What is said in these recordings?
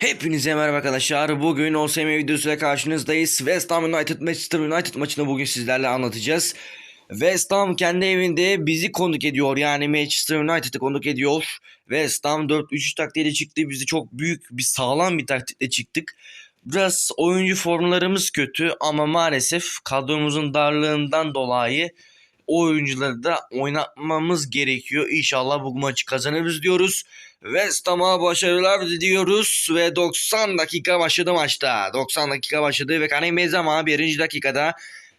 Hepinize merhaba arkadaşlar. Bugün OSM videosuyla karşınızdayız. West Ham United Manchester United maçını bugün sizlerle anlatacağız. West Ham kendi evinde bizi konuk ediyor. Yani Manchester United'ı konuk ediyor. West Ham 4-3 taktiğiyle çıktı. Bizi çok büyük bir sağlam bir taktikle çıktık. Biraz oyuncu formlarımız kötü ama maalesef kadromuzun darlığından dolayı oyuncuları da oynatmamız gerekiyor. İnşallah bu maçı kazanırız diyoruz. West Ham'a başarılar diliyoruz ve 90 dakika başladı maçta. 90 dakika başladı ve Karim Benzema birinci dakikada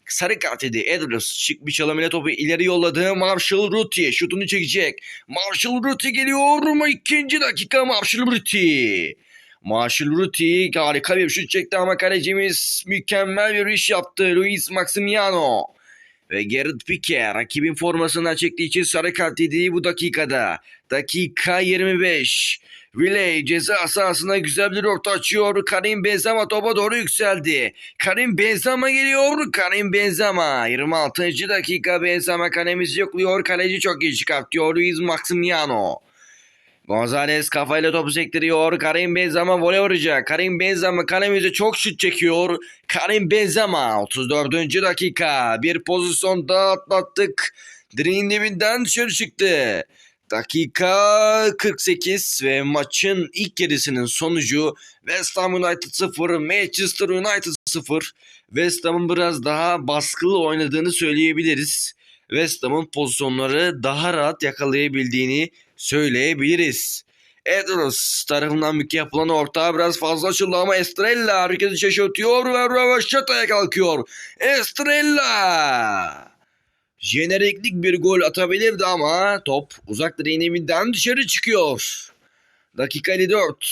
sarı kart yedi. Edwards şık bir çalım topu ileri yolladı. Marshall Ruti şutunu çekecek. Marshall Ruti geliyor mu? ikinci dakika Marshall Ruti. Marshall Ruti harika bir şut çekti ama kalecimiz mükemmel bir iş yaptı. Luis Maximiano. Ve Gerrit Pique rakibin formasından çektiği için sarı kart yedi bu dakikada. Dakika 25. Relay ceza sahasına güzel bir orta açıyor. Karim Benzema topa doğru yükseldi. Karim Benzema geliyor. Karim Benzema. 26. dakika Benzema kalemizi yokluyor. Kaleci çok iyi çıkartıyor. Luis Maximiano. Gonzalez kafayla topu sektiriyor. Karim Benzema voley vuracak. Karim Benzema kalemize çok şut çekiyor. Karim Benzema 34. dakika. Bir pozisyon daha atlattık. Direğin dibinden dışarı çıktı. Dakika 48 ve maçın ilk yarısının sonucu West Ham United 0, Manchester United 0. West Ham'ın biraz daha baskılı oynadığını söyleyebiliriz. West Ham'ın pozisyonları daha rahat yakalayabildiğini söyleyebiliriz. Edwards tarafından mükemmel yapılan orta biraz fazla açıldı ama Estrella herkesi şaşırtıyor ve Ravaşata'ya kalkıyor. Estrella! Jeneriklik bir gol atabilirdi ama top uzak direğin dışarı çıkıyor. Dakika 54.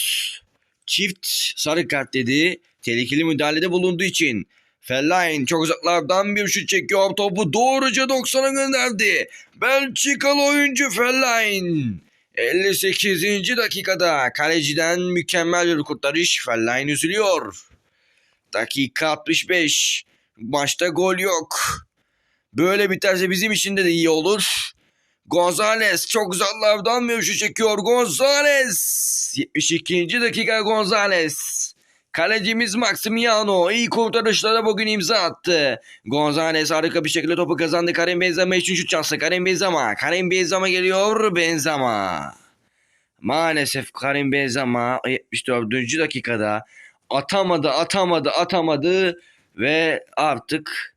Çift sarı kart dedi. Tehlikeli müdahalede bulunduğu için. Fellaini çok uzaklardan bir şut çekiyor. Topu doğruca 90'a gönderdi. Belçikalı oyuncu Fellaini. 58. dakikada kaleciden mükemmel bir kurtarış. Fellaini üzülüyor. Dakika 65. Maçta gol yok. Böyle biterse bizim için de iyi olur. Gonzales çok uzaklardan bir şut çekiyor. Gonzales. 72. dakika Gonzales. Kalecimiz Maximiano iyi kurtarışlara bugün imza attı. Gonzales harika bir şekilde topu kazandı. Karim Benzema için şut şansı. Karim Benzema. Karim Benzema geliyor. Benzema. Maalesef Karim Benzema 74. dakikada atamadı, atamadı, atamadı ve artık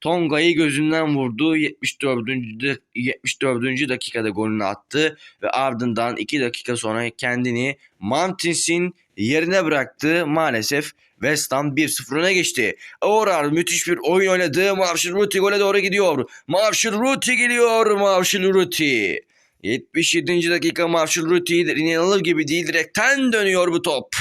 Tonga'yı gözünden vurdu. 74. de- 74. dakikada golünü attı ve ardından 2 dakika sonra kendini Martins'in yerine bıraktı. Maalesef West Ham 1-0 öne geçti. Aourar müthiş bir oyun oynadı. Marshall Ruti gole doğru gidiyor. Marshall Ruti geliyor. Marshall Ruti. 77. dakika Marshall Ruti inanılır gibi değil. Direkten dönüyor bu top.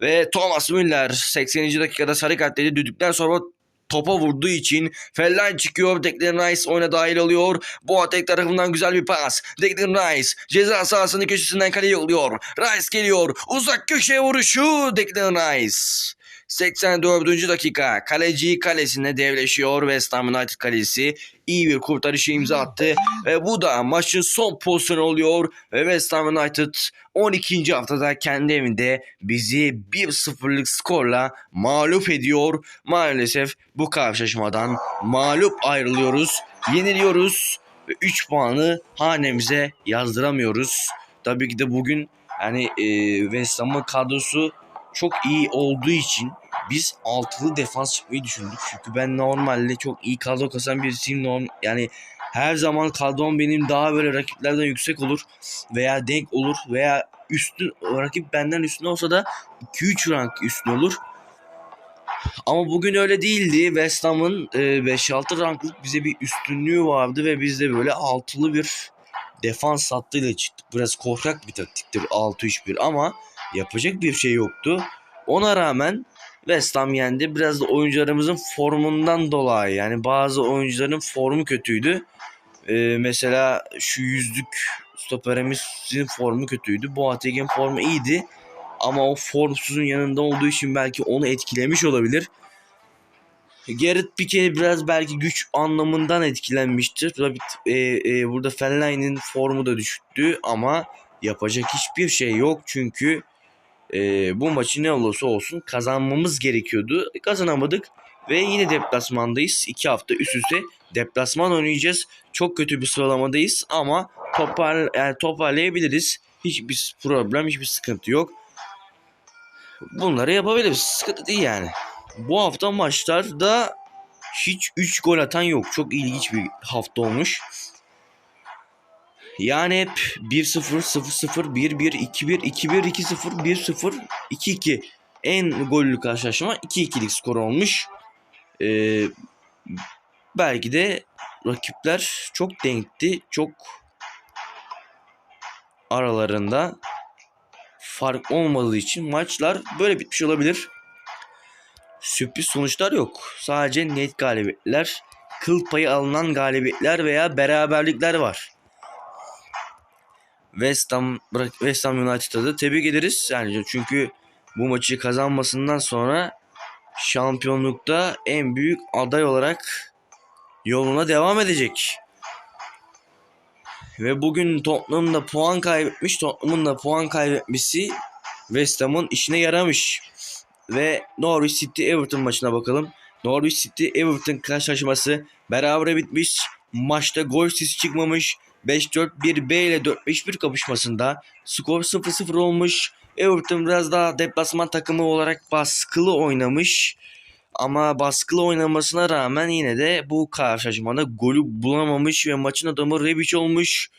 Ve Thomas Müller 80. dakikada sarı kart dedi. Düdükten sonra topa vurduğu için Fellaini çıkıyor. Declan Rice oyuna dahil oluyor. Boateng tarafından güzel bir pas. Declan Rice ceza sahasının köşesinden kaleye yolluyor. Rice geliyor. Uzak köşeye vuruşu Declan Rice. 84. dakika kaleci kalesine devleşiyor West Ham United kalesi iyi bir kurtarışı imza attı ve bu da maçın son pozisyonu oluyor ve West Ham United 12. haftada kendi evinde bizi 1-0'lık skorla mağlup ediyor. Maalesef bu karşılaşmadan mağlup ayrılıyoruz. Yeniliyoruz ve 3 puanı hanemize yazdıramıyoruz. Tabii ki de bugün yani e, West Ham'ın kadrosu çok iyi olduğu için biz altılı defans çıkmayı düşündük. Çünkü ben normalde çok iyi kadro kasan birisiyim. Norm, yani her zaman kadrom benim daha böyle rakiplerden yüksek olur veya denk olur veya üstün rakip benden üstün olsa da 2-3 rank üstün olur. Ama bugün öyle değildi. West Ham'ın e, 5-6 ranklık bize bir üstünlüğü vardı ve biz de böyle altılı bir defans hattıyla çıktık. Biraz korkak bir taktiktir 6-3-1 ama yapacak bir şey yoktu. Ona rağmen West Ham yendi. Biraz da oyuncularımızın formundan dolayı. Yani bazı oyuncuların formu kötüydü. Ee, mesela şu yüzlük stoperimizin formu kötüydü. Boateng'in formu iyiydi. Ama o formsuzun yanında olduğu için belki onu etkilemiş olabilir. Gerrit Pique biraz belki güç anlamından etkilenmiştir. Tabii e, e, burada Fellaini'nin formu da düştü ama yapacak hiçbir şey yok çünkü Ee, bu maçı ne olursa olsun kazanmamız gerekiyordu. Kazanamadık ve yine deplasmandayız. İki hafta üst üste deplasman oynayacağız. Çok kötü bir sıralamadayız ama topar, yani toparlayabiliriz. Hiçbir problem, hiçbir sıkıntı yok. Bunları yapabiliriz. Sıkıntı değil yani. Bu hafta maçlarda hiç 3 gol atan yok. Çok ilginç bir hafta olmuş. Yani hep 1-0, 0-0, 1-1, 2-1, 2-1, 2-0, 1-0, 2-2. En gollü karşılaşma 2-2'lik skor olmuş. Ee, belki de rakipler çok denkti. Çok aralarında fark olmadığı için maçlar böyle bitmiş olabilir. Sürpriz sonuçlar yok. Sadece net galibiyetler, kıl payı alınan galibiyetler veya beraberlikler var. West Ham, West Ham United'a da tebrik ederiz. Yani çünkü bu maçı kazanmasından sonra şampiyonlukta en büyük aday olarak yoluna devam edecek. Ve bugün Tottenham'da puan kaybetmiş. Tottenham'ın da puan kaybetmesi West Ham'ın işine yaramış. Ve Norwich City Everton maçına bakalım. Norwich City Everton karşılaşması beraber bitmiş. Maçta gol sesi çıkmamış. 5-4-1 B ile 4-5-1 kapışmasında skor 0-0 olmuş. Everton biraz daha deplasman takımı olarak baskılı oynamış. Ama baskılı oynamasına rağmen yine de bu karşılaşmada golü bulamamış ve maçın adamı Rebic olmuş.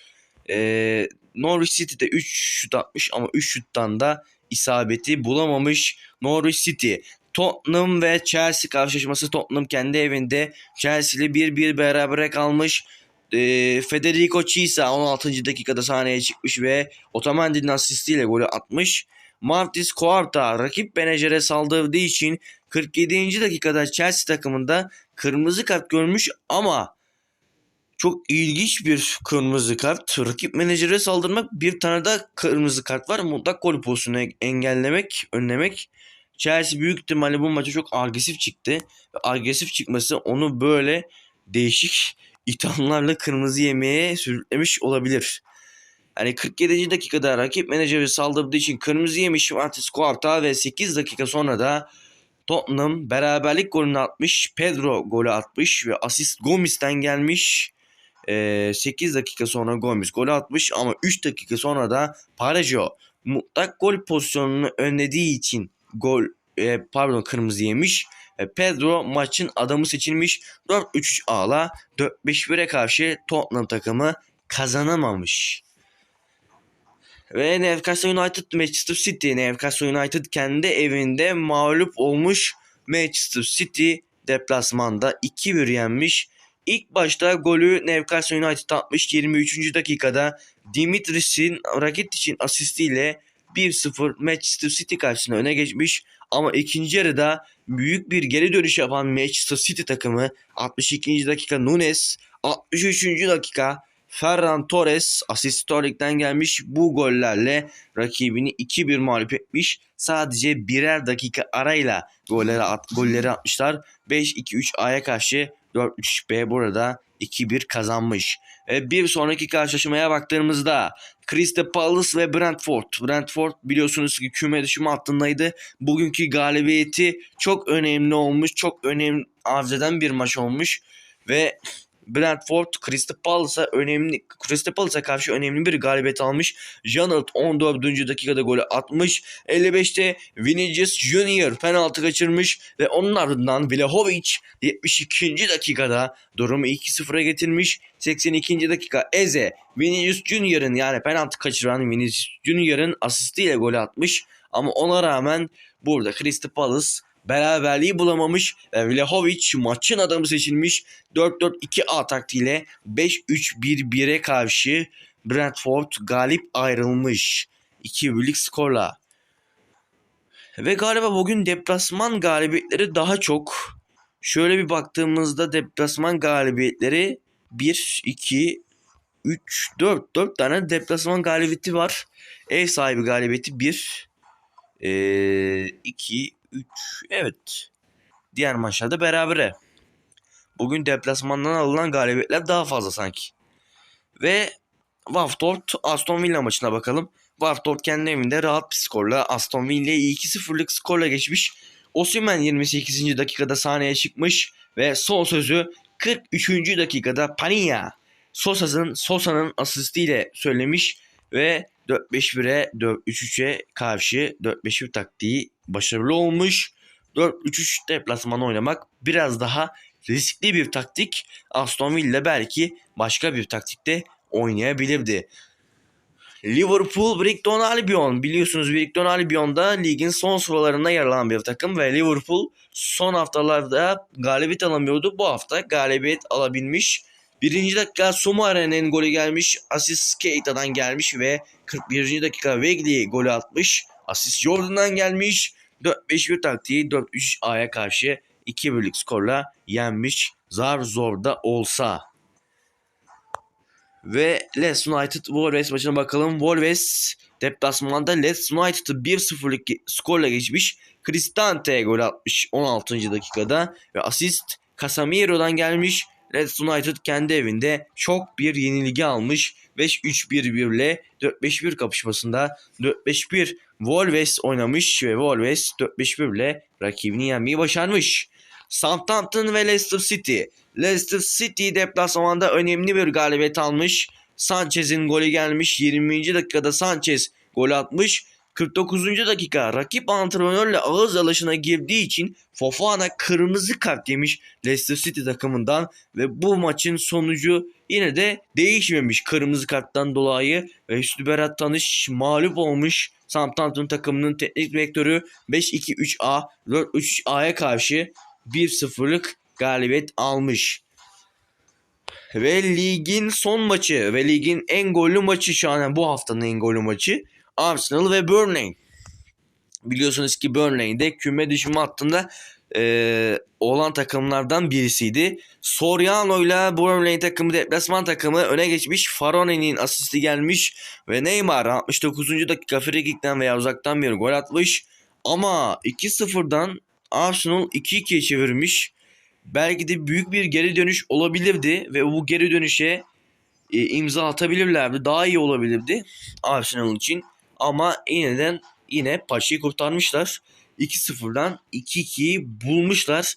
Ee, Norwich City'de 3 şut atmış ama 3 şuttan da isabeti bulamamış. Norwich City Tottenham ve Chelsea karşılaşması Tottenham kendi evinde Chelsea ile 1-1 berabere kalmış. E, Federico Chiesa 16. dakikada sahneye çıkmış ve Otamendi'nin asistiyle golü atmış. Martis Cuarta rakip menajere saldırdığı için 47. dakikada Chelsea takımında kırmızı kart görmüş ama çok ilginç bir kırmızı kart. Rakip menajere saldırmak bir tane daha kırmızı kart var. Mutlak gol pozisyonu engellemek, önlemek. Chelsea büyük ihtimalle bu maça çok agresif çıktı. Agresif çıkması onu böyle değişik ithamlarla kırmızı yemeğe sürüklemiş olabilir. Yani 47. dakikada rakip menajeri saldırdığı için kırmızı yemiş Martis Cuarta ve 8 dakika sonra da Tottenham beraberlik golünü atmış. Pedro golü atmış ve asist Gomis'ten gelmiş. Ee, 8 dakika sonra Gomis golü atmış ama 3 dakika sonra da Parejo mutlak gol pozisyonunu önlediği için gol e, pardon kırmızı yemiş. E, Pedro maçın adamı seçilmiş. 4-3-3 ağla 4-5-1'e karşı Tottenham takımı kazanamamış. Ve Newcastle United Manchester City. Newcastle United kendi evinde mağlup olmuş. Manchester City deplasmanda 2-1 yenmiş. İlk başta golü Newcastle United atmış 23. dakikada Dimitris'in Rakitic'in asistiyle 1-0 Manchester City karşısında öne geçmiş. Ama ikinci yarıda büyük bir geri dönüş yapan Manchester City takımı 62. dakika Nunes, 63. dakika Ferran Torres asist Sterling'den gelmiş bu gollerle rakibini 2-1 mağlup etmiş. Sadece birer dakika arayla golleri, at, golleri atmışlar. 5-2-3 A'ya karşı 4-3 B burada 2-1 kazanmış. E, bir sonraki karşılaşmaya baktığımızda Crystal Palace ve Brentford. Brentford biliyorsunuz ki küme düşme hattındaydı. Bugünkü galibiyeti çok önemli olmuş. Çok önemli arz eden bir maç olmuş. Ve Brentford Crystal Palace'a önemli Crystal Palace'a karşı önemli bir galibiyet almış. Janelt 14. dakikada golü atmış. 55'te Vinicius Junior penaltı kaçırmış ve onun ardından Vlahovic 72. dakikada durumu 2-0'a getirmiş. 82. dakika Eze Vinicius Junior'ın yani penaltı kaçıran Vinicius Junior'ın asistiyle golü atmış. Ama ona rağmen burada Crystal Palace beraberliği bulamamış ve Vlahovic maçın adamı seçilmiş 4-4-2 taktiğiyle 5-3-1-1'e karşı Brentford galip ayrılmış 2 birlik skorla. Ve galiba bugün deplasman galibiyetleri daha çok. Şöyle bir baktığımızda deplasman galibiyetleri 1, 2, 3, 4, 4 tane deplasman galibiyeti var. Ev sahibi galibiyeti 1, 2, 3 evet. Diğer maçlarda berabere. Bugün deplasmandan alınan galibiyetler daha fazla sanki. Ve Watford Aston Villa maçına bakalım. Watford kendi evinde rahat bir skorla Aston Villa'yı 2-0'lık skorla geçmiş. Osimhen 28. dakikada sahneye çıkmış ve son sözü 43. dakikada Pania Sosa'nın Sosa'nın asistiyle söylemiş ve 4-5-1'e 4-3-3'e karşı 4-5-1 taktiği başarılı olmuş. 4-3-3 deplasman oynamak biraz daha riskli bir taktik. Aston Villa belki başka bir taktikte oynayabilirdi. Liverpool Brighton Albion biliyorsunuz Brighton Albion da ligin son sıralarında yer alan bir takım ve Liverpool son haftalarda galibiyet alamıyordu. Bu hafta galibiyet alabilmiş. Birinci dakika Sumare'nin golü gelmiş. Asist Keita'dan gelmiş ve 41. dakika Wegley golü atmış. Asist Jordan'dan gelmiş. 4-5-1 taktiği 4-3-A'ya karşı 2-1'lik skorla yenmiş. Zar zor da olsa. Ve Leeds United Wolves maçına bakalım. Wolves deplasmanda Leeds United'ı 1-0'lık skorla geçmiş. Cristante gol atmış 16. dakikada ve asist Casemiro'dan gelmiş. Leeds United kendi evinde çok bir yenilgi almış. 5-3-1-1 ile 4-5-1 kapışmasında 4-5-1 Wolves oynamış ve Wolves 4-5-1 ile rakibini yenmeyi başarmış. Southampton ve Leicester City. Leicester City deplasmanda önemli bir galibiyet almış. Sanchez'in golü gelmiş. 20. dakikada Sanchez gol atmış. 49. dakika rakip antrenörle ağız alışına girdiği için Fofana kırmızı kart yemiş Leicester City takımından ve bu maçın sonucu yine de değişmemiş kırmızı karttan dolayı ve Berat Tanış mağlup olmuş Southampton takımının teknik direktörü 5-2-3-A 4-3-A'ya karşı 1-0'lık galibiyet almış. Ve ligin son maçı ve ligin en gollü maçı şu an bu haftanın en gollü maçı Arsenal ve Burnley. Biliyorsunuz ki Burnley de küme düşme hattında e, olan takımlardan birisiydi. Soriano ile Burnley takımı deplasman takımı öne geçmiş. Farone'nin asisti gelmiş ve Neymar 69. dakika frikikten veya uzaktan bir gol atmış. Ama 2-0'dan Arsenal 2-2'ye çevirmiş. Belki de büyük bir geri dönüş olabilirdi ve bu geri dönüşe e, imza atabilirlerdi. Daha iyi olabilirdi Arsenal için. Ama yeniden yine paçayı kurtarmışlar. 2-0'dan 2-2'yi bulmuşlar.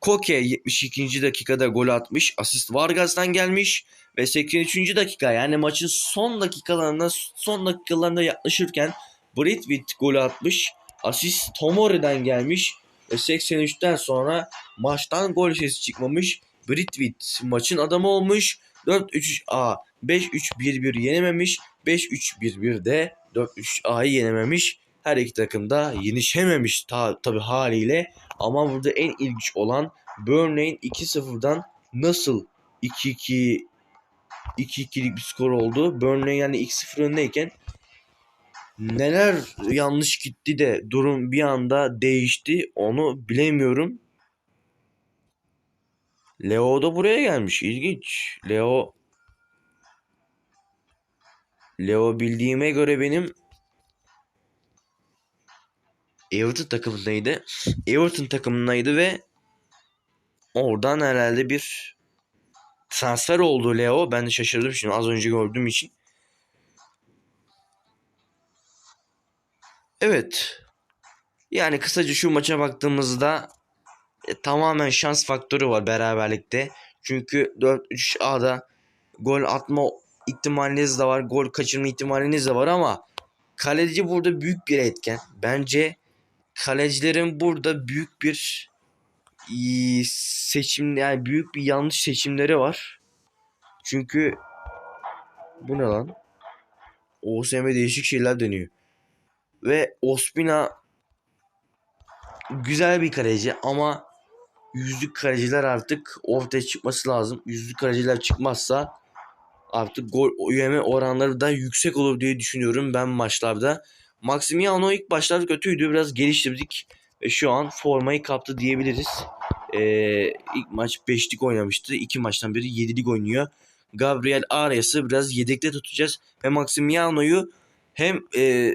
Koke 72. dakikada gol atmış. Asist Vargas'tan gelmiş. Ve 83. dakika yani maçın son dakikalarında son dakikalarında yaklaşırken Britwit gol atmış. Asist Tomori'den gelmiş. Ve 83'ten sonra maçtan gol sesi çıkmamış. Britwit maçın adamı olmuş. 4-3-A 5-3-1-1 yenememiş. 5-3-1-1 de 4-3-A'yı yenememiş. Her iki takım da yenişememiş ta, tabi haliyle. Ama burada en ilginç olan Burnley'in 2-0'dan nasıl 2-2 2-2'lik bir skor oldu. Burnley yani 2-0 öndeyken neler yanlış gitti de durum bir anda değişti onu bilemiyorum. Leo da buraya gelmiş. İlginç. Leo Leo bildiğime göre benim Everton takımındaydı. Everton takımındaydı ve oradan herhalde bir transfer oldu Leo. Ben de şaşırdım şimdi az önce gördüğüm için. Evet. Yani kısaca şu maça baktığımızda e, tamamen şans faktörü var beraberlikte. Çünkü 4-3-A'da gol atma ihtimaliniz de var. Gol kaçırma ihtimaliniz de var ama kaleci burada büyük bir etken. Bence kalecilerin burada büyük bir iyi seçim yani büyük bir yanlış seçimleri var. Çünkü bu ne lan? OSM değişik şeyler deniyor. Ve Ospina güzel bir kaleci ama yüzlük kaleciler artık ortaya çıkması lazım. Yüzlük kaleciler çıkmazsa artık gol yeme oranları da yüksek olur diye düşünüyorum ben maçlarda. Maximiano ilk başlarda kötüydü. Biraz geliştirdik. Ve şu an formayı kaptı diyebiliriz. Ee, ilk maç 5'lik oynamıştı. İki maçtan beri 7'lik oynuyor. Gabriel Arias'ı biraz yedekte tutacağız. Ve Maximiano'yu hem e,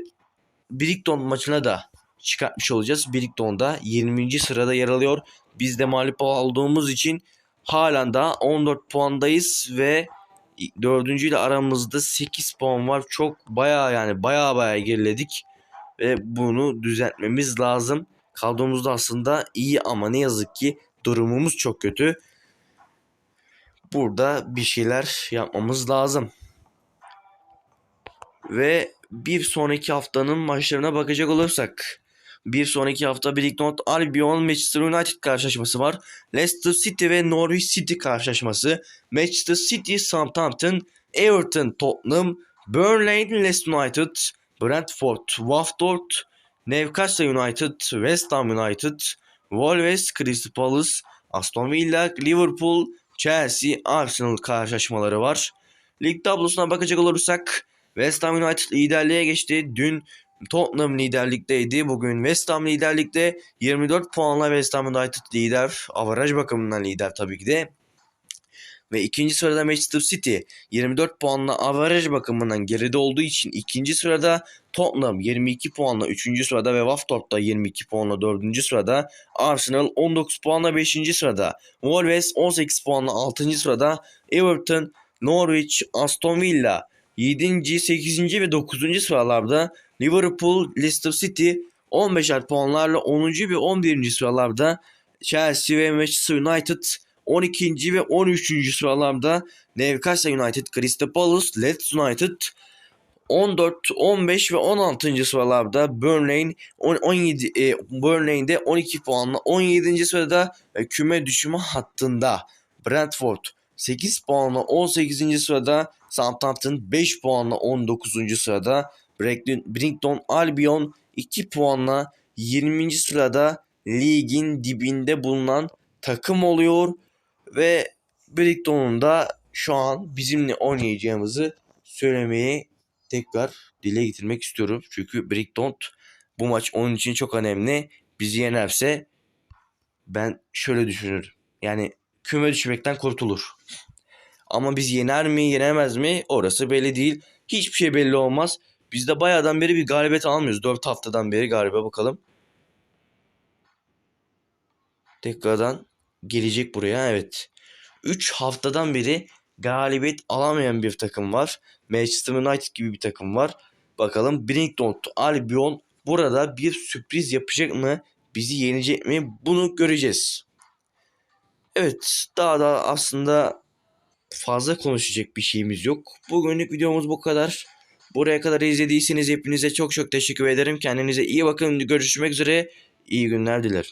Brighton maçına da çıkartmış olacağız. Brighton'da 20. sırada yer alıyor. Biz de mağlup olduğumuz için halen daha 14 puandayız ve Dördüncüyle aramızda 8 puan var. Çok baya yani baya baya geriledik. Ve bunu düzeltmemiz lazım. Kadromuzda aslında iyi ama ne yazık ki durumumuz çok kötü. Burada bir şeyler yapmamız lazım. Ve bir sonraki haftanın maçlarına bakacak olursak. Bir sonraki hafta Brighton Albion Manchester United karşılaşması var. Leicester City ve Norwich City karşılaşması. Manchester City Southampton, Everton Tottenham, Burnley Leicester United, Brentford Watford, Newcastle United, West Ham United, Wolves Crystal Palace, Aston Villa, Liverpool, Chelsea, Arsenal karşılaşmaları var. Lig tablosuna bakacak olursak West Ham United liderliğe geçti. Dün Tottenham liderlikteydi. Bugün West Ham liderlikte. 24 puanla West Ham United lider. Avaraj bakımından lider tabii ki de. Ve ikinci sırada Manchester City 24 puanla avaraj bakımından geride olduğu için ikinci sırada Tottenham 22 puanla 3. sırada ve Watford da 22 puanla 4. sırada. Arsenal 19 puanla 5. sırada. Wolves 18 puanla 6. sırada. Everton, Norwich, Aston Villa 7. 8. ve 9. sıralarda. Liverpool, Leicester City 15'er puanlarla 10. ve 11. sıralarda. Chelsea ve Manchester United 12. ve 13. sıralarda Newcastle United, Crystal Palace, Leeds United 14, 15 ve 16. sıralarda Burnley 17 e, Burnley'de 12 puanla 17. sırada ve küme düşme hattında Brentford 8 puanla 18. sırada Southampton 5 puanla 19. sırada Brighton Albion 2 puanla 20. sırada ligin dibinde bulunan takım oluyor ve Brighton'un da şu an bizimle oynayacağımızı söylemeyi tekrar dile getirmek istiyorum. Çünkü Brighton bu maç onun için çok önemli. Bizi yenerse ben şöyle düşünürüm. Yani küme düşmekten kurtulur. Ama biz yener mi yenemez mi orası belli değil. Hiçbir şey belli olmaz. Biz de bayağıdan beri bir galibiyet almıyoruz. 4 haftadan beri galiba bakalım. Tekrardan gelecek buraya evet. 3 haftadan beri galibiyet alamayan bir takım var. Manchester United gibi bir takım var. Bakalım Brighton Albion burada bir sürpriz yapacak mı? Bizi yenecek mi? Bunu göreceğiz. Evet daha da aslında fazla konuşacak bir şeyimiz yok. Bugünlük videomuz bu kadar. Buraya kadar izlediyseniz hepinize çok çok teşekkür ederim. Kendinize iyi bakın. Görüşmek üzere. İyi günler dilerim.